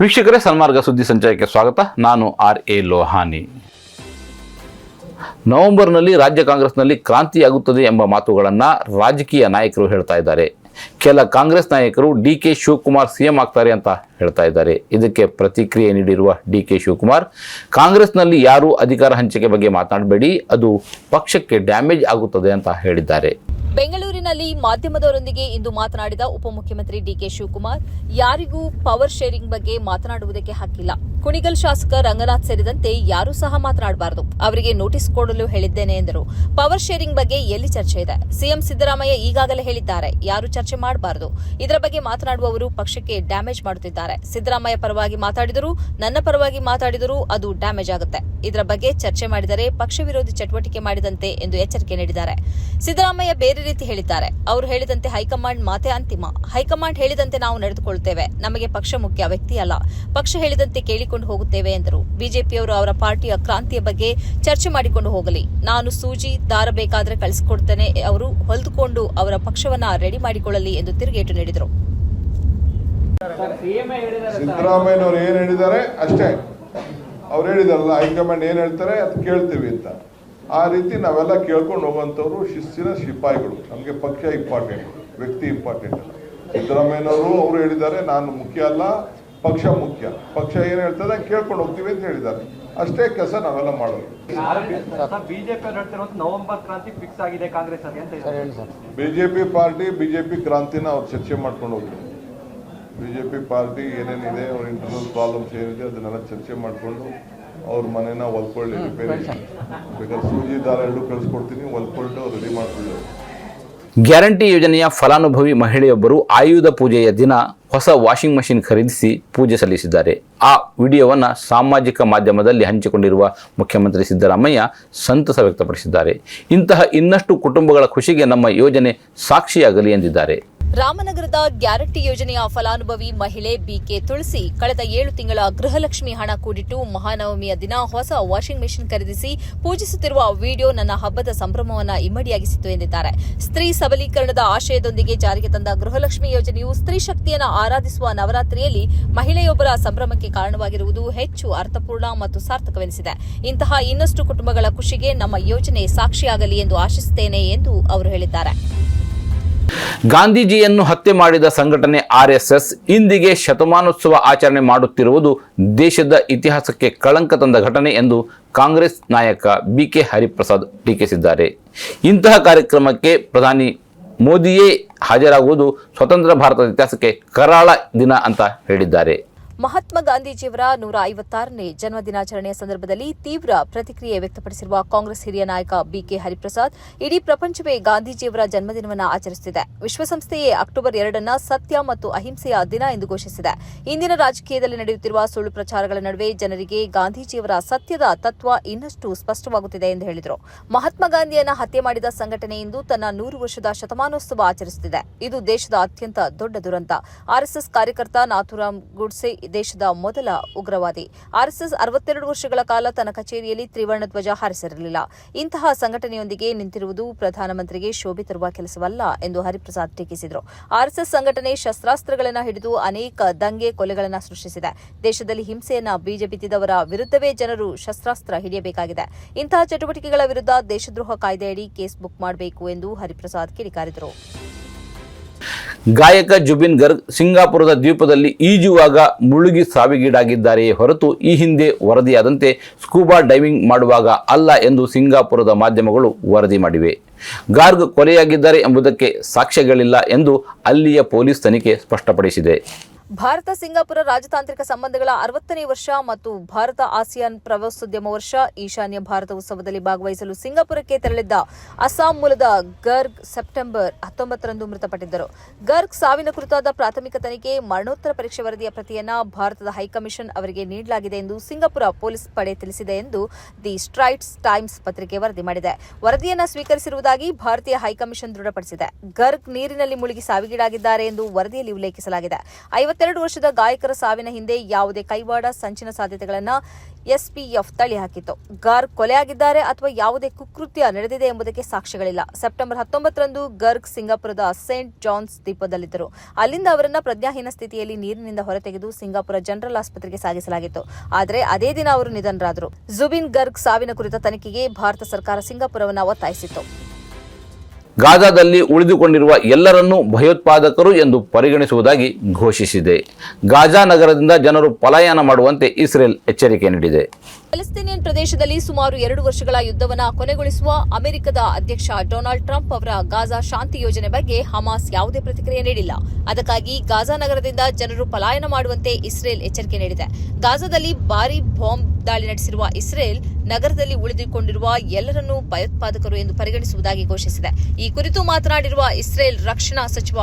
ವೀಕ್ಷಕರೇ ಸನ್ಮಾರ್ಗ ಸುದ್ದಿ ಸಂಚಯಕ್ಕೆ ಸ್ವಾಗತ. ನಾನು ಆರ್ ಎ ಲೋಹಾನಿ. ನವೆಂಬರ್ನಲ್ಲಿ ರಾಜ್ಯ ಕಾಂಗ್ರೆಸ್ನಲ್ಲಿ ಕ್ರಾಂತಿಯಾಗುತ್ತದೆ ಎಂಬ ಮಾತುಗಳನ್ನು ರಾಜಕೀಯ ನಾಯಕರು ಹೇಳ್ತಾ ಇದ್ದಾರೆ. ಕೆಲ ಕಾಂಗ್ರೆಸ್ ನಾಯಕರು ಡಿ ಕೆ ಶಿವಕುಮಾರ್ ಸಿಎಂ ಆಗ್ತಾರೆ ಅಂತ ಹೇಳ್ತಾ ಇದ್ದಾರೆ. ಇದಕ್ಕೆ ಪ್ರತಿಕ್ರಿಯೆ ನೀಡಿರುವ ಡಿ ಕೆ ಶಿವಕುಮಾರ್, ಕಾಂಗ್ರೆಸ್ನಲ್ಲಿ ಯಾರೂ ಅಧಿಕಾರ ಹಂಚಿಕೆ ಬಗ್ಗೆ ಮಾತನಾಡಬೇಡಿ, ಅದು ಪಕ್ಷಕ್ಕೆ ಡ್ಯಾಮೇಜ್ ಆಗುತ್ತದೆ ಅಂತ ಹೇಳಿದ್ದಾರೆ. ಬೆಂಗಳೂರಿನಲ್ಲಿ ಮಾಧ್ಯಮದವರೊಂದಿಗೆ ಇಂದು ಮಾತನಾಡಿದ ಉಪಮುಖ್ಯಮಂತ್ರಿ ಡಿಕೆ ಶಿವಕುಮಾರ್ ಯಾರಿಗೂ ಪವರ್ ಶೇರಿಂಗ್ ಬಗ್ಗೆ ಮಾತನಾಡುವುದಕ್ಕೆ ಹಕ್ಕಿಲ್ಲ. ಕುಣಿಗಲ್ ಶಾಸಕ ರಂಗನಾಥ್ ಸೇರಿದಂತೆ ಯಾರೂ ಸಹ ಮಾತನಾಡಬಾರದು. ಅವರಿಗೆ ನೋಟಿಸ್ ಕೊಡಲು ಹೇಳಿದ್ದೇನೆ ಎಂದರು. ಪವರ್ ಶೇರಿಂಗ್ ಬಗ್ಗೆ ಎಲ್ಲಿ ಚರ್ಚೆ ಇದೆ? ಸಿಎಂ ಸಿದ್ದರಾಮಯ್ಯ ಈಗಾಗಲೇ ಹೇಳಿದ್ದಾರೆ. ಯಾರು ಚರ್ಚೆ ಮಾಡಬಾರದು. ಇದರ ಬಗ್ಗೆ ಮಾತನಾಡುವವರು ಪಕ್ಷಕ್ಕೆ ಡ್ಯಾಮೇಜ್ ಮಾಡುತ್ತಿದ್ದಾರೆ. ಸಿದ್ದರಾಮಯ್ಯ ಪರವಾಗಿ ಮಾತಾಡಿದರೂ, ನನ್ನ ಪರವಾಗಿ ಮಾತಾಡಿದರೂ ಅದು ಡ್ಯಾಮೇಜ್ ಆಗುತ್ತೆ. ಇದರ ಬಗ್ಗೆ ಚರ್ಚೆ ಮಾಡಿದರೆ ಪಕ್ಷ ವಿರೋಧಿ ಚಟುವಟಿಕೆ ಮಾಡಿದಂತೆ ಎಂದು ಎಚ್ಚರಿಕೆ ನೀಡಿದ್ದಾರೆ. ಸಿದ್ದರಾಮಯ್ಯ ಬೇರೆ ರೀತಿ ಹೇಳಿದ್ದಾರೆ. ಅವರು ಹೇಳಿದಂತೆ ಹೈಕಮಾಂಡ್ ಮಾತೆ ಅಂತಿಮ. ಹೈಕಮಾಂಡ್ ಹೇಳಿದಂತೆ ನಾವು ನಡೆದುಕೊಳ್ಳುತ್ತೇವೆ. ನಮಗೆ ಪಕ್ಷ ಮುಖ್ಯ ವ್ಯಕ್ತಿ ಅಲ್ಲ. ಪಕ್ಷ ಹೇಳಿದಂತೆ ಕೇಳಿಕೊಂಡು ಹೋಗುತ್ತೇವೆ ಎಂದರು. ಬಿಜೆಪಿಯವರು ಅವರ ಪಾರ್ಟಿಯ ಕ್ರಾಂತಿಯ ಬಗ್ಗೆ ಚರ್ಚೆ ಮಾಡಿಕೊಂಡು ಹೋಗಲಿ. ನಾನು ಸೂಜಿ, ದಾರ ಬೇಕಾದರೆ ಕಳಿಸಿಕೊಡ್ತೇನೆ. ಅವರು ಹೊಲಿದುಕೊಂಡು ಅವರ ಪಕ್ಷವನ್ನ ರೆಡಿ ಮಾಡಿಕೊಳ್ಳಲಿ ಎಂದು ತಿರುಗೇಟು ನೀಡಿದರು. ಏನು ಹೇಳಿದ್ದಾರೆ? ಅಷ್ಟೇ. ಅವ್ರು ಹೇಳಿದಾರಲ್ಲ, ಹೈಕಮಾಂಡ್ ಏನು ಹೇಳ್ತಾರೆ ಅದು ಕೇಳ್ತೀವಿ ಅಂತ. ಆ ರೀತಿ ನಾವೆಲ್ಲ ಕೇಳ್ಕೊಂಡು ಹೋಗುವಂಥವ್ರು ಶಿಸ್ತಿನ ಸಿಪಾಯಿಗಳು. ನಮಗೆ ಪಕ್ಷ ಇಂಪಾರ್ಟೆಂಟ್ ವ್ಯಕ್ತಿ ಇಂಪಾರ್ಟೆಂಟ್ ಸಿದ್ದರಾಮಯ್ಯನವರು ಅವರು ಹೇಳಿದ್ದಾರೆ, ನಾನು ಮುಖ್ಯ ಅಲ್ಲ. ಪಕ್ಷ ಮುಖ್ಯ. ಪಕ್ಷ ಏನು ಹೇಳ್ತದೆ? ಹಂಗೆ ಕೇಳ್ಕೊಂಡು ಹೋಗ್ತೀವಿ ಅಂತ ಹೇಳಿದ್ದಾರೆ. ಅಷ್ಟೇ ಕೆಲಸ ನಾವೆಲ್ಲ ಮಾಡೋದು. ಬಿಜೆಪಿ ಅವ್ರು ನವೆಂಬರ್ ಕ್ರಾಂತಿ ಫಿಕ್ಸ್ ಆಗಿದೆ ಕಾಂಗ್ರೆಸ್ ಅಲ್ಲಿ ಅಂತ ಇದ್ದಾರೆ. ಬಿಜೆಪಿ ಪಾರ್ಟಿ ಬಿಜೆಪಿ ಕ್ರಾಂತಿನ ಅವ್ರು ಚರ್ಚೆ ಮಾಡ್ಕೊಂಡು ಹೋಗ್ತಾರೆ. ಬಿಜೆಪಿ ಪಾರ್ಟಿ ಏನೇನಿದೆ ಅವ್ರ ಇಂಟರ್ನಲ್ ಪ್ರಾಬ್ಲಮ್ಸ್ ಏನಿದೆ ಅದನ್ನೆಲ್ಲ ಚರ್ಚೆ ಮಾಡಿಕೊಂಡು ಅವ್ರ ಮನೆನ ಹೊಲ್ಕೊಳ್ಳಿ ರಿಪೇರಿ. ಬೇಕಾದ್ರೆ ಸೂಜಿ ದಾರ ಎರಡು ಕಳಿಸ್ಕೊಡ್ತೀನಿ ಹೊಲ್ಕೊಂಡು ರೆಡಿ ಮಾಡ್ಕೊಳ್ಳಿ ಗ್ಯಾರಂಟಿ ಯೋಜನೆಯ ಫಲಾನುಭವಿ ಮಹಿಳೆಯೊಬ್ಬರು ಆಯುಧ ಪೂಜೆಯ ದಿನ ಹೊಸ ವಾಷಿಂಗ್ ಮಷಿನ್ ಖರೀದಿಸಿ ಪೂಜೆ ಸಲ್ಲಿಸಿದ್ದಾರೆ. ಆ ವಿಡಿಯೋವನ್ನು ಸಾಮಾಜಿಕ ಮಾಧ್ಯಮದಲ್ಲಿ ಹಂಚಿಕೊಂಡಿರುವ ಮುಖ್ಯಮಂತ್ರಿ ಸಿದ್ದರಾಮಯ್ಯ ಸಂತಸ ವ್ಯಕ್ತಪಡಿಸಿದ್ದಾರೆ. ಇಂತಹ ಇನ್ನಷ್ಟು ಕುಟುಂಬಗಳ ಖುಷಿಗೆ ನಮ್ಮ ಯೋಜನೆ ಸಾಕ್ಷಿಯಾಗಲಿ ಎಂದಿದ್ದಾರೆ. ರಾಮನಗರದ ಗ್ಯಾರಂಟಿ ಯೋಜನೆಯ ಫಲಾನುಭವಿ ಮಹಿಳೆ ಬಿಕೆ ತುಳಸಿ ಕಳೆದ ಏಳು ತಿಂಗಳ ಗೃಹಲಕ್ಷ್ಮಿ ಹಣ ಕೂಡಿಟ್ಟು ಮಹಾನವಮಿಯ ದಿನ ಹೊಸ ವಾಷಿಂಗ್ ಮೆಷಿನ್ ಖರೀದಿಸಿ ಪೂಜಿಸುತ್ತಿರುವ ವಿಡಿಯೋ ನನ್ನ ಹಬ್ಬದ ಸಂಭ್ರಮವನ್ನು ಇಮ್ಮಡಿಯಾಗಿಸಿತು ಎಂದಿದ್ದಾರೆ. ಸ್ತ್ರೀ ಸಬಲೀಕರಣದ ಆಶಯದೊಂದಿಗೆ ಜಾರಿಗೆ ತಂದ ಗೃಹಲಕ್ಷ್ಮಿ ಯೋಜನೆಯು ಸ್ತ್ರೀ ಶಕ್ತಿಯನ್ನು ಆರಾಧಿಸುವ ನವರಾತ್ರಿಯಲ್ಲಿ ಮಹಿಳೆಯೊಬ್ಬರ ಸಂಭ್ರಮಕ್ಕೆ ಕಾರಣವಾಗಿರುವುದು ಹೆಚ್ಚು ಅರ್ಥಪೂರ್ಣ ಮತ್ತು ಸಾರ್ಥಕವೆನಿಸಿದೆ. ಇಂತಹ ಇನ್ನಷ್ಟು ಕುಟುಂಬಗಳ ಖುಷಿಗೆ ನಮ್ಮ ಯೋಜನೆ ಸಾಕ್ಷಿಯಾಗಲಿ ಎಂದು ಆಶಿಸುತ್ತೇನೆ ಎಂದು ಅವರು ಹೇಳಿದ್ದಾರೆ. ಗಾಂಧೀಜಿಯನ್ನು ಹತ್ಯೆ ಮಾಡಿದ ಸಂಘಟನೆ ಆರ್ಎಸ್ಎಸ್ ಇಂದಿಗೆ ಶತಮಾನೋತ್ಸವ ಆಚರಣೆ ಮಾಡುತ್ತಿರುವುದು ದೇಶದ ಇತಿಹಾಸಕ್ಕೆ ಕಳಂಕ ತಂದ ಘಟನೆ ಎಂದು ಕಾಂಗ್ರೆಸ್ ನಾಯಕ ಬಿಕೆ ಹರಿಪ್ರಸಾದ್ ಟೀಕಿಸಿದ್ದಾರೆ. ಇಂತಹ ಕಾರ್ಯಕ್ರಮಕ್ಕೆ ಪ್ರಧಾನಿ ಮೋದಿಯೇ ಹಾಜರಾಗುವುದು ಸ್ವತಂತ್ರ ಭಾರತದ ಇತಿಹಾಸಕ್ಕೆ ಕರಾಳ ದಿನ ಅಂತ ಹೇಳಿದ್ದಾರೆ. ಮಹಾತ್ಮ ಗಾಂಧೀಜಿಯವರ ನೂರ ಐವತ್ತಾರನೇ ಜನ್ಮದಿನಾಚರಣೆಯ ಸಂದರ್ಭದಲ್ಲಿ ತೀವ್ರ ಪ್ರತಿಕ್ರಿಯೆ ವ್ಯಕ್ತಪಡಿಸಿರುವ ಕಾಂಗ್ರೆಸ್ ಹಿರಿಯ ನಾಯಕ ಬಿಕೆ ಹರಿಪ್ರಸಾದ್, ಇಡೀ ಪ್ರಪಂಚವೇ ಗಾಂಧೀಜಿಯವರ ಜನ್ಮದಿನವನ್ನು ಆಚರಿಸುತ್ತಿದೆ. ವಿಶ್ವಸಂಸ್ಥೆಯೇ ಅಕ್ಟೋಬರ್ ಎರಡನ್ನ ಸತ್ಯ ಮತ್ತು ಅಹಿಂಸೆಯ ದಿನ ಎಂದು ಘೋಷಿಸಿದೆ. ಇಂದಿನ ರಾಜಕೀಯದಲ್ಲಿ ನಡೆಯುತ್ತಿರುವ ಸುಳ್ಳು ಪ್ರಚಾರಗಳ ನಡುವೆ ಜನರಿಗೆ ಗಾಂಧೀಜಿಯವರ ಸತ್ಯದ ತತ್ವ ಇನ್ನಷ್ಟು ಸ್ಪಷ್ಟವಾಗುತ್ತಿದೆ ಎಂದು ಹೇಳಿದರು. ಮಹಾತ್ಮ ಗಾಂಧಿಯನ್ನ ಹತ್ಯೆ ಮಾಡಿದ ಸಂಘಟನೆ ಇಂದು ತನ್ನ ನೂರು ವರ್ಷದ ಶತಮಾನೋತ್ಸವ ಆಚರಿಸುತ್ತಿದೆ. ಇದು ದೇಶದ ಅತ್ಯಂತ ದೊಡ್ಡ ದುರಂತ. ಆರ್ಎಸ್ಎಸ್ ಕಾರ್ಯಕರ್ತ ನಾಥುರಾಮ್ ಗುಡ್ಸೆ ದೇಶದ ಮೊದಲ ಉಗ್ರವಾದಿ. ಆರ್ಎಸ್ಎಸ್ ಅರವತ್ತೆರಡು ವರ್ಷಗಳ ಕಾಲ ತನ್ನ ಕಚೇರಿಯಲ್ಲಿ ತ್ರಿವರ್ಣ ಧ್ವಜ ಹಾರಿಸಿರಲಿಲ್ಲ. ಇಂತಹ ಸಂಘಟನೆಯೊಂದಿಗೆ ನಿಂತಿರುವುದು ಪ್ರಧಾನಮಂತ್ರಿಗೆ ಶೋಭೆ ತರುವ ಕೆಲಸವಲ್ಲ ಎಂದು ಹರಿಪ್ರಸಾದ್ ಟೀಕಿಸಿದರು. ಆರ್ಎಸ್ಎಸ್ ಸಂಘಟನೆ ಶಸ್ತ್ರಾಸ್ತ್ರಗಳನ್ನು ಹಿಡಿದು ಅನೇಕ ದಂಗೆ ಕೊಲೆಗಳನ್ನು ಸೃಷ್ಟಿಸಿದೆ. ದೇಶದಲ್ಲಿ ಹಿಂಸೆಯನ್ನು ಬೀಜ ಬಿದ್ದಿದವರ ವಿರುದ್ಧವೇ ಜನರು ಶಸ್ತ್ರಾಸ್ತ್ರ ಹಿಡಿಯಬೇಕಾಗಿದೆ. ಇಂತಹ ಚಟುವಟಿಕೆಗಳ ವಿರುದ್ಧ ದೇಶದ್ರೋಹ ಕಾಯ್ದೆಯಡಿ ಕೇಸ್ ಬುಕ್ ಮಾಡಬೇಕು ಎಂದು ಹರಿಪ್ರಸಾದ್ ಕಿಡಿಕಾರಿದರು. ಗಾಯಕ ಜುಬಿನ್ ಗರ್ಗ್ ಸಿಂಗಾಪುರದ ದ್ವೀಪದಲ್ಲಿ ಈಜುವಾಗ ಮುಳುಗಿ ಸಾವಿಗೀಡಾಗಿದ್ದಾರೆಯೇ ಹೊರತು ಈ ಹಿಂದೆ ವರದಿಯಾದಂತೆ ಸ್ಕೂಬಾ ಡೈವಿಂಗ್ ಮಾಡುವಾಗ ಅಲ್ಲ ಎಂದು ಸಿಂಗಾಪುರದ ಮಾಧ್ಯಮಗಳು ವರದಿ ಮಾಡಿವೆ. ಗಾರ್ಗ್ ಕೊಲೆಯಾಗಿದ್ದಾರೆ ಎಂಬುದಕ್ಕೆ ಸಾಕ್ಷ್ಯಗಳಿಲ್ಲ ಎಂದು ಅಲ್ಲಿಯ ಪೊಲೀಸ್ ತನಿಖೆ ಸ್ಪಷ್ಟಪಡಿಸಿದೆ. ಭಾರತ ಸಿಂಗಾಪುರ ರಾಜತಾಂತ್ರಿಕ ಸಂಬಂಧಗಳ ಅರವತ್ತನೇ ವರ್ಷ ಮತ್ತು ಭಾರತ ಆಸಿಯಾನ್ ಪ್ರವಾಸೋದ್ಯಮ ವರ್ಷ ಈಶಾನ್ಯ ಭಾರತ ಉತ್ಸವದಲ್ಲಿ ಭಾಗವಹಿಸಲು ಸಿಂಗಾಪುರಕ್ಕೆ ತೆರಳಿದ್ದ ಅಸ್ಸಾಂ ಮೂಲದ ಗರ್ಗ್ ಸೆಪ್ಟೆಂಬರ್ ಹತ್ತೊಂಬತ್ತರಂದು ಮೃತಪಟ್ಟಿದ್ದರು. ಗರ್ಗ್ ಸಾವಿನ ಕುರಿತಾದ ಪ್ರಾಥಮಿಕ ತನಿಖೆ, ಮರಣೋತ್ತರ ಪರೀಕ್ಷೆ ವರದಿಯ ಪ್ರತಿಯನ್ನ ಭಾರತದ ಹೈಕಮಿಷನ್ ಅವರಿಗೆ ನೀಡಲಾಗಿದೆ ಎಂದು ಸಿಂಗಾಪುರ ಪೊಲೀಸ್ ಪಡೆ ತಿಳಿಸಿದೆ ಎಂದು ದಿ ಸ್ಟ್ರೈಟ್ಸ್ ಟೈಮ್ಸ್ ಪತ್ರಿಕೆ ವರದಿ ಮಾಡಿದೆ. ವರದಿಯನ್ನ ಸ್ವೀಕರಿಸಿರುವುದಾಗಿ ಭಾರತೀಯ ಹೈಕಮಿಷನ್ ದೃಢಪಡಿಸಿದೆ. ಗರ್ಗ್ ನೀರಿನಲ್ಲಿ ಮುಳುಗಿ ಸಾವಿಗೀಡಾಗಿದ್ದಾರೆ ಎಂದು ವರದಿಯಲ್ಲಿ ಉಲ್ಲೇಖಿಸಲಾಗಿದೆ. ಐವತ್ತೆರಡು ವರ್ಷದ ಗಾಯಕರ ಸಾವಿನ ಹಿಂದೆ ಯಾವುದೇ ಕೈವಾಡ ಸಂಚಿನ ಸಾಧ್ಯತೆಗಳನ್ನು ಎಸ್ಪಿಎಫ್ ತಳ್ಳಿ ಹಾಕಿತ್ತು. ಗರ್ಗ್ ಕೊಲೆಯಾಗಿದ್ದಾರೆ ಅಥವಾ ಯಾವುದೇ ಕುಕೃತ್ಯ ನಡೆದಿದೆ ಎಂಬುದಕ್ಕೆ ಸಾಕ್ಷ್ಯಗಳಿಲ್ಲ. ಸೆಪ್ಟೆಂಬರ್ ಹತ್ತೊಂಬತ್ತರಂದು ಗರ್ಗ್ ಸಿಂಗಾಪುರದ ಸೇಂಟ್ ಜಾನ್ಸ್ ದ್ವೀಪದಲ್ಲಿದ್ದರು. ಅಲ್ಲಿಂದ ಅವರನ್ನು ಪ್ರಜ್ಞಾಹೀನ ಸ್ಥಿತಿಯಲ್ಲಿ ನೀರಿನಿಂದ ಹೊರತೆಗೆದು ಸಿಂಗಾಪುರ ಜನರಲ್ ಆಸ್ಪತ್ರೆಗೆ ಸಾಗಿಸಲಾಗಿತ್ತು. ಆದರೆ ಅದೇ ದಿನ ಅವರು ನಿಧನರಾದರು. ಜುಬಿನ್ ಗರ್ಗ್ ಸಾವಿನ ಕುರಿತ ತನಿಖೆಗೆ ಭಾರತ ಸರ್ಕಾರ ಸಿಂಗಾಪುರವನ್ನು ಒತ್ತಾಯಿಸಿತ್ತು. ಗಾಜಾದಲ್ಲಿ ಉಳಿದುಕೊಂಡಿರುವ ಎಲ್ಲರನ್ನೂ ಭಯೋತ್ಪಾದಕರು ಎಂದು ಪರಿಗಣಿಸುವುದಾಗಿ ಘೋಷಿಸಿದೆ. ಗಾಜಾ ನಗರದಿಂದ ಜನರು ಪಲಾಯನ ಮಾಡುವಂತೆ ಇಸ್ರೇಲ್ ಎಚ್ಚರಿಕೆ ನೀಡಿದೆ. ಪ್ಯಾಲೆಸ್ತೀನಿಯನ್ ಪ್ರದೇಶದಲ್ಲಿ ಸುಮಾರು ಎರಡು ವರ್ಷಗಳ ಯುದ್ಧವನ್ನು ಕೊನೆಗೊಳಿಸುವ ಅಮೆರಿಕದ ಅಧ್ಯಕ್ಷ ಡೊನಾಲ್ಡ್ ಟ್ರಂಪ್ ಅವರ ಗಾಜಾ ಶಾಂತಿ ಯೋಜನೆ ಬಗ್ಗೆ ಹಮಾಸ್ ಯಾವುದೇ ಪ್ರತಿಕ್ರಿಯೆ ನೀಡಿಲ್ಲ. ಅದಕ್ಕಾಗಿ ಗಾಜಾ ನಗರದಿಂದ ಜನರು ಪಲಾಯನ ಮಾಡುವಂತೆ ಇಸ್ರೇಲ್ ಎಚ್ಚರಿಕೆ ನೀಡಿದೆ. ಗಾಜಾದಲ್ಲಿ ಭಾರಿ ಬಾಂಬ್ ದಾಳಿ ನಡೆಸಿರುವ ಇಸ್ರೇಲ್ ನಗರದಲ್ಲಿ ಉಳಿದುಕೊಂಡಿರುವ ಎಲ್ಲರನ್ನೂ ಭಯೋತ್ಪಾದಕರು ಎಂದು ಪರಿಗಣಿಸುವುದಾಗಿ ಘೋಷಿಸಿದೆ. ಈ ಕುರಿತು ಮಾತನಾಡಿರುವ ಇಸ್ರೇಲ್ ರಕ್ಷಣಾ ಸಚಿವ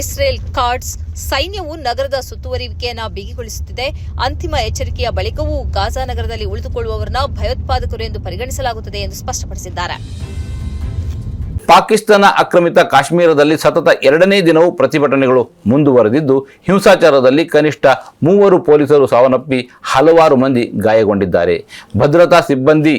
ಇಸ್ರೇಲ್ ಕಾರ್ಡ್ಸ್, ಸೈನ್ಯವು ನಗರದ ಸುತ್ತುವರಿಯುವಿಕೆಯನ್ನು ಬಿಗಿಗೊಳಿಸುತ್ತಿದೆ. ಅಂತಿಮ ಎಚ್ಚರಿಕೆಯ ಬಳಿಕವೂ ಗಾಜಾ ನಗರದಲ್ಲಿ ಉಳಿದುಕೊಳ್ಳುವವರನ್ನ ಭಯೋತ್ಪಾದಕರು ಎಂದು ಪರಿಗಣಿಸಲಾಗುತ್ತದೆ ಎಂದು ಸ್ಪಷ್ಟಪಡಿಸಿದ್ದಾರೆ. ಪಾಕಿಸ್ತಾನ ಆಕ್ರಮಿತ ಕಾಶ್ಮೀರದಲ್ಲಿ ಸತತ ಎರಡನೇ ದಿನವೂ ಪ್ರತಿಭಟನೆಗಳು ಮುಂದುವರೆದಿದ್ದು, ಹಿಂಸಾಚಾರದಲ್ಲಿ ಕನಿಷ್ಠ ಮೂವರು ಪೊಲೀಸರು ಸಾವನ್ನಪ್ಪಿ ಹಲವಾರು ಮಂದಿ ಗಾಯಗೊಂಡಿದ್ದಾರೆ. ಭದ್ರತಾ ಸಿಬ್ಬಂದಿ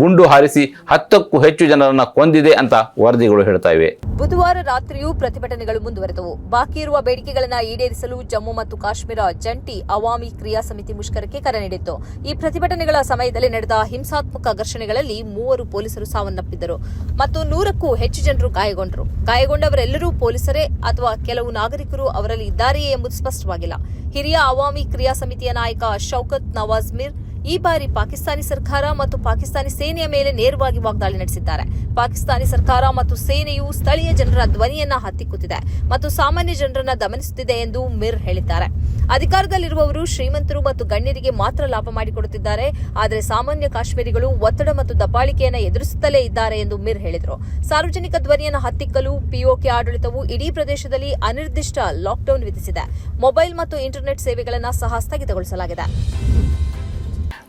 ಗುಂಡು ಹಾರಿಸಿ ಹತ್ತಕ್ಕೂ ಹೆಚ್ಚು ಜನರನ್ನು ಕೊಂದಿದೆ ಅಂತ ವರದಿಗಳು ಹೇಳ್ತಾ ಇವೆ. ಬುಧವಾರ ರಾತ್ರಿಯೂ ಪ್ರತಿಭಟನೆಗಳು ಮುಂದುವರೆದವು. ಬಾಕಿ ಇರುವ ಬೇಡಿಕೆಗಳನ್ನು ಈಡೇರಿಸಲು ಜಮ್ಮು ಮತ್ತು ಕಾಶ್ಮೀರ ಜಂಟಿ ಅವಾಮಿ ಕ್ರಿಯಾ ಸಮಿತಿ ಮುಷ್ಕರಕ್ಕೆ ಕರೆ ನೀಡಿತ್ತು. ಈ ಪ್ರತಿಭಟನೆಗಳ ಸಮಯದಲ್ಲಿ ನಡೆದ ಹಿಂಸಾತ್ಮಕ ಘರ್ಷಣೆಗಳಲ್ಲಿ ಮೂವರು ಪೊಲೀಸರು ಸಾವನ್ನಪ್ಪಿದ್ದರು ಮತ್ತು ನೂರಕ್ಕೂ ಹೆಚ್ಚು ಜನರು ಗಾಯಗೊಂಡರು. ಗಾಯಗೊಂಡವರೆಲ್ಲರೂ ಪೊಲೀಸರೇ ಅಥವಾ ಕೆಲವು ನಾಗರಿಕರು ಅವರಲ್ಲಿ ಇದ್ದಾರೆಯೇ ಎಂಬುದು ಸ್ಪಷ್ಟವಾಗಿಲ್ಲ. ಹಿರಿಯ ಅವಾಮಿ ಕ್ರಿಯಾ ಸಮಿತಿಯ ನಾಯಕ ಶೌಕತ್ ನವಾಜ್ ಮಿರ್ ಈ ಬಾರಿ ಪಾಕಿಸ್ತಾನಿ ಸರ್ಕಾರ ಮತ್ತು ಪಾಕಿಸ್ತಾನಿ ಸೇನೆಯ ಮೇಲೆ ನೇರವಾಗಿ ವಾಗ್ದಾಳಿ ನಡೆಸಿದ್ದಾರೆ. ಪಾಕಿಸ್ತಾನಿ ಸರ್ಕಾರ ಮತ್ತು ಸೇನೆಯು ಸ್ಥಳೀಯ ಜನರ ಧ್ವನಿಯನ್ನ ಹತ್ತಿಕ್ಕುತ್ತಿದೆ ಮತ್ತು ಸಾಮಾನ್ಯ ಜನರನ್ನ ದಮನಿಸುತ್ತಿದೆ ಎಂದು ಮಿರ್ ಹೇಳಿದ್ದಾರೆ. ಅಧಿಕಾರದಲ್ಲಿರುವವರು ಶ್ರೀಮಂತರು ಮತ್ತು ಗಣ್ಯರಿಗೆ ಮಾತ್ರ ಲಾಭ ಮಾಡಿಕೊಡುತ್ತಿದ್ದಾರೆ. ಆದರೆ ಸಾಮಾನ್ಯ ಕಾಶ್ಮೀರಿಗಳು ಒತ್ತಡ ಮತ್ತು ದಬ್ಬಾಳಿಕೆಯನ್ನು ಎದುರಿಸುತ್ತಲೇ ಇದ್ದಾರೆ ಎಂದು ಮಿರ್ ಹೇಳಿದರು. ಸಾರ್ವಜನಿಕ ಧ್ವನಿಯನ್ನು ಹತ್ತಿಕ್ಕಲು ಪಿಒಕೆ ಆಡಳಿತವು ಇಡೀ ಪ್ರದೇಶದಲ್ಲಿ ಅನಿರ್ದಿಷ್ಟ ಲಾಕ್ಡೌನ್ ವಿಧಿಸಿದೆ. ಮೊಬೈಲ್ ಮತ್ತು ಇಂಟರ್ನೆಟ್ ಸೇವೆಗಳನ್ನು ಸಹ ಸ್ಥಗಿತಗೊಳಿಸಲಾಗಿದೆ.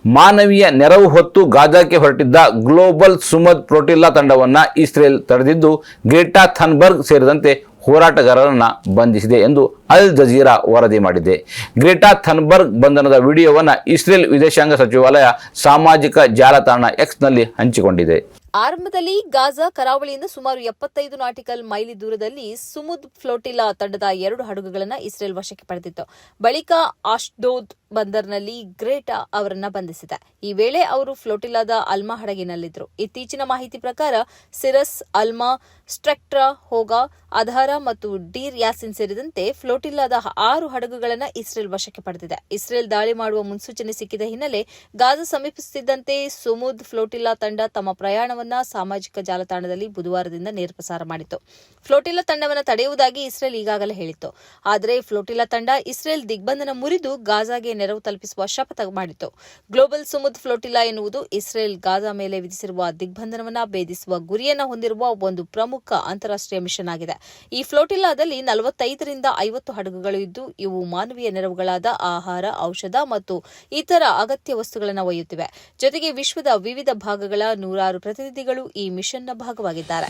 ಮಾನವೀಯ ನೆರವು ಹೊತ್ತು ಗಾಜಾಕ್ಕೆ ಹೊರಟಿದ್ದ ಗ್ಲೋಬಲ್ ಸುಮದ್ ಪ್ರೋಟಿಲ್ಲಾ ತಂಡವನ್ನು ಇಸ್ರೇಲ್ ತಡೆದಿದ್ದು ಗ್ರೇಟಾ ಥನ್ಬರ್ಗ್ ಸೇರಿದಂತೆ ಹೋರಾಟಗಾರರನ್ನು ಬಂಧಿಸಿದೆ ಎಂದು ಅಲ್ ಜಜೀರಾ ವರದಿ ಮಾಡಿದೆ. ಗ್ರೇಟಾ ಥನ್ಬರ್ಗ್ ಬಂಧನದ ವಿಡಿಯೋವನ್ನು ಇಸ್ರೇಲ್ ವಿದೇಶಾಂಗ ಸಚಿವಾಲಯ ಸಾಮಾಜಿಕ ಜಾಲತಾಣ ಎಕ್ಸ್ನಲ್ಲಿ ಹಂಚಿಕೊಂಡಿದೆ. ಆರಂಭದಲ್ಲಿ ಗಾಜಾ ಕರಾವಳಿಯಿಂದ ಸುಮಾರು ಎಪ್ಪತ್ತೈದು ನಾಟಿಕಲ್ ಮೈಲಿ ದೂರದಲ್ಲಿ ಸುಮುದ್ ಫ್ಲೋಟಿಲಾ ತಂಡದ ಎರಡು ಹಡಗುಗಳನ್ನು ಇಸ್ರೇಲ್ ವಶಕ್ಕೆ ಪಡೆದಿತ್ತು. ಬಳಿಕ ಆಶ್ಡೋದ್ ಬಂದರ್ನಲ್ಲಿ ಗ್ರೇಟಾ ಅವರನ್ನ ಬಂಧಿಸಿದೆ. ಈ ವೇಳೆ ಅವರು ಫ್ಲೋಟಿಲಾದ ಅಲ್ಮಾ ಹಡಗಿನಲ್ಲಿದ್ದರು. ಇತ್ತೀಚಿನ ಮಾಹಿತಿ ಪ್ರಕಾರ ಸಿರಸ್, ಅಲ್ಮಾ, ಸ್ಟ್ರೆಕ್ಟ್ರಾ, ಹೋಗಾ, ಅಧಾರ ಮತ್ತು ಡೀರ್ ಯಾಸಿನ್ ಸೇರಿದಂತೆ ಫ್ಲೋಟಿಲ್ಲಾದ ಆರು ಹಡಗುಗಳನ್ನು ಇಸ್ರೇಲ್ ವಶಕ್ಕೆ ಪಡೆದಿದೆ. ಇಸ್ರೇಲ್ ದಾಳಿ ಮಾಡುವ ಮುನ್ಸೂಚನೆ ಸಿಕ್ಕಿದ ಹಿನ್ನೆಲೆ ಗಾಜಾ ಸಮೀಪಿಸುತ್ತಿದ್ದಂತೆ ಸುಮುದ್ ಫ್ಲೋಟಿಲಾ ತಂಡ ತಮ್ಮ ಪ್ರಯಾಣವನ್ನ ಸಾಮಾಜಿಕ ಜಾಲತಾಣದಲ್ಲಿ ಬುಧವಾರದಿಂದ ನೇರಪ್ರಸಾರ ಮಾಡಿತ್ತು. ಫ್ಲೋಟಿಲಾ ತಂಡವನ್ನು ತಡೆಯುವುದಾಗಿ ಇಸ್ರೇಲ್ ಈಗಾಗಲೇ ಹೇಳಿತ್ತು. ಆದರೆ ಫ್ಲೋಟಿಲಾ ತಂಡ ಇಸ್ರೇಲ್ ದಿಗ್ಬಂಧನ ಮುರಿದು ಗಾಜಾಗೆ ನೆರವು ತಲುಪಿಸುವ ಶಪಥ ಮಾಡಿತ್ತು. ಗ್ಲೋಬಲ್ ಸುಮುದ್ ಫ್ಲೋಟಿಲಾ ಎನ್ನುವುದು ಇಸ್ರೇಲ್ ಗಾಜಾ ಮೇಲೆ ವಿಧಿಸಿರುವ ದಿಗ್ಬಂಧನವನ್ನು ಭೇದಿಸುವ ಗುರಿಯನ್ನು ಹೊಂದಿರುವ ಒಂದು ಪ್ರಮುಖ ಅಂತಾರಾಷ್ಟೀಯ ಮಿಷನ್ ಆಗಿದೆ. ಈ ಫ್ಲೋಟಿಲಾದಲ್ಲಿ ನಲವತ್ತೈದರಿಂದ ಐವತ್ತು ಹಡಗುಗಳು ಇದ್ದು, ಇವು ಮಾನವೀಯ ನೆರವುಗಳಾದ ಆಹಾರ, ಔಷಧ ಮತ್ತು ಇತರ ಅಗತ್ಯ ವಸ್ತುಗಳನ್ನು ಒಯ್ಯುತ್ತಿವೆ. ಜೊತೆಗೆ ವಿಶ್ವದ ವಿವಿಧ ಭಾಗಗಳ ನೂರಾರು ಪ್ರತಿನಿಧಿಗಳು ಈ ಮಿಷನ್ನ ಭಾಗವಾಗಿದ್ದಾರೆ.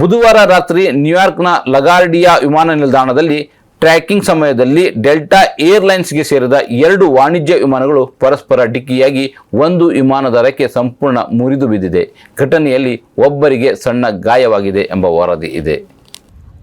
ಬುಧವಾರ ರಾತ್ರಿ ನ್ಯೂಯಾರ್ಕ್ನ ಲಗಾರ್ಡಿಯಾ ವಿಮಾನ ನಿಲ್ದಾಣದಲ್ಲಿ ಟ್ರ್ಯಾಕಿಂಗ್ ಸಮಯದಲ್ಲಿ ಡೆಲ್ಟಾ ಏರ್ಲೈನ್ಸ್ಗೆ ಸೇರಿದ ಎರಡು ವಾಣಿಜ್ಯ ವಿಮಾನಗಳು ಪರಸ್ಪರ ಡಿಕ್ಕಿಯಾಗಿ ಒಂದು ರೆಕ್ಕೆ ಸಂಪೂರ್ಣ ಮುರಿದು ಬಿದ್ದಿದೆ. ಘಟನೆಯಲ್ಲಿ ಒಬ್ಬರಿಗೆ ಸಣ್ಣ ಗಾಯವಾಗಿದೆ ಎಂಬ ವರದಿ ಇದೆ.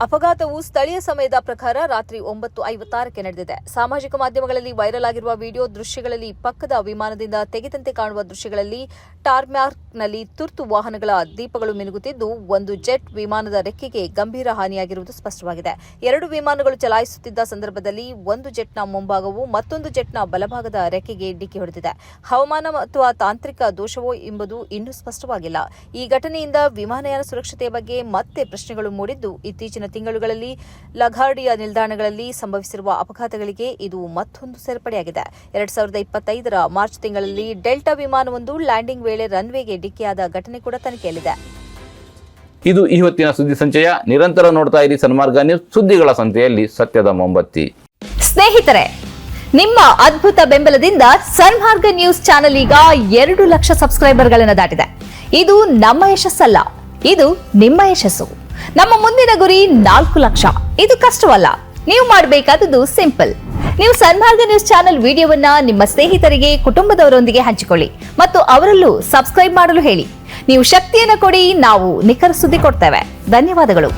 ಅಪಘಾತವು ಸ್ಥಳೀಯ ಸಮಯದ ಪ್ರಕಾರ ರಾತ್ರಿ ಒಂಬತ್ತು ಐವತ್ತಾರಕ್ಕೆ ನಡೆದಿದೆ. ಸಾಮಾಜಿಕ ಮಾಧ್ಯಮಗಳಲ್ಲಿ ವೈರಲ್ ಆಗಿರುವ ವಿಡಿಯೋ ದೃಶ್ಯಗಳಲ್ಲಿ ಪಕ್ಕದ ವಿಮಾನದಿಂದ ತೆಗೆದಂತೆ ಕಾಣುವ ದೃಶ್ಯಗಳಲ್ಲಿ ಟಾರ್ಮ್ಯಾರ್ಕ್ನಲ್ಲಿ ತುರ್ತು ವಾಹನಗಳ ದೀಪಗಳು ಮಿನುಗುತ್ತಿದ್ದು, ಒಂದು ಜೆಟ್ ವಿಮಾನದ ರೆಕ್ಕೆಗೆ ಗಂಭೀರ ಹಾನಿಯಾಗಿರುವುದು ಸ್ಪಷ್ಟವಾಗಿದೆ. ಎರಡು ವಿಮಾನಗಳು ಚಲಾಯಿಸುತ್ತಿದ್ದ ಸಂದರ್ಭದಲ್ಲಿ ಒಂದು ಜೆಟ್ನ ಮುಂಭಾಗವು ಮತ್ತೊಂದು ಜೆಟ್ನ ಬಲಭಾಗದ ರೆಕ್ಕೆಗೆ ಡಿಕ್ಕಿ ಹೊಡೆದಿದೆ. ಹವಾಮಾನ ಅಥವಾ ತಾಂತ್ರಿಕ ದೋಷವೋ ಎಂಬುದು ಇನ್ನೂ ಸ್ಪಷ್ಟವಾಗಿಲ್ಲ. ಈ ಘಟನೆಯಿಂದ ವಿಮಾನಯಾನ ಸುರಕ್ಷತೆಯ ಬಗ್ಗೆ ಮತ್ತೆ ಪ್ರಶ್ನೆಗಳು ಮೂಡಿದ್ದು, ಇತ್ತೀಚಿನ ತಿಂಗಳುಗಳಲ್ಲಿ ಲಘಾರ್ಡಿಯಾ ನಿಲ್ದಾಣಗಳಲ್ಲಿ ಸಂಭವಿಸಿರುವ ಅಪಘಾತಗಳಿಗೆ ಇದು ಮತ್ತೊಂದು ಸೇರ್ಪಡೆಯಾಗಿದೆ. ಎರಡ್ ಸಾವಿರದ ಇಪ್ಪತ್ತೈದರ ಮಾರ್ಚ್ ತಿಂಗಳಲ್ಲಿ ಡೆಲ್ಟಾ ವಿಮಾನವೊಂದು ಲ್ಯಾಂಡಿಂಗ್ ವೇಳೆ ರನ್ವೇಗೆ ಡಿಕ್ಕಿಯಾದ ಘಟನೆ ಕೂಡ ತನಿಖೆಯಲ್ಲಿದೆ. ಇದು ಇವತ್ತಿನ ಸುದ್ದಿ ಸಂಚಯ. ನಿರಂತರ ನೋಡ್ತಾ ಇರಿ ಸನ್ಮಾರ್ಗ ನ್ಯೂಸ್ ಸುದ್ದಿಗಳ ಸಂತೆಯಲ್ಲಿ ಸತ್ಯದ ಮೊಂಬತ್ತಿ. ಸ್ನೇಹಿತರೆ ನಿಮ್ಮ ಅದ್ಭುತ ಬೆಂಬಲದಿಂದ ಸನ್ಮಾರ್ಗ ನ್ಯೂಸ್ ಚಾನೆಲ್ ಈಗ ಎರಡು ಲಕ್ಷ ಸಬ್ಸ್ಕ್ರೈಬರ್ಗಳನ್ನು ದಾಟಿದೆ. ಇದು ನಮ್ಮ ಯಶಸ್ಸಲ್ಲ ಇದು ನಿಮ್ಮ ಯಶಸ್ಸು. ನಮ್ಮ ಮುಂದಿನ ಗುರಿ ನಾಲ್ಕು ಲಕ್ಷ. ಇದು ಕಷ್ಟವಲ್ಲ. ನೀವು ಮಾಡಬೇಕಾದದ್ದು ಸಿಂಪಲ್. ನೀವು ಸನ್ಮಾರ್ಗ ನ್ಯೂಸ್ ಚಾನೆಲ್ ವಿಡಿಯೋವನ್ನ ನಿಮ್ಮ ಸ್ನೇಹಿತರಿಗೆ, ಕುಟುಂಬದವರೊಂದಿಗೆ ಹಂಚಿಕೊಳ್ಳಿ ಮತ್ತು ಅವರಲ್ಲೂ ಸಬ್ಸ್ಕ್ರೈಬ್ ಮಾಡಲು ಹೇಳಿ. ನೀವು ಶಕ್ತಿಯನ್ನು ಕೊಡಿ, ನಾವು ನಿಖರ ಸುದ್ದಿ ಕೊಡ್ತೇವೆ. ಧನ್ಯವಾದಗಳು.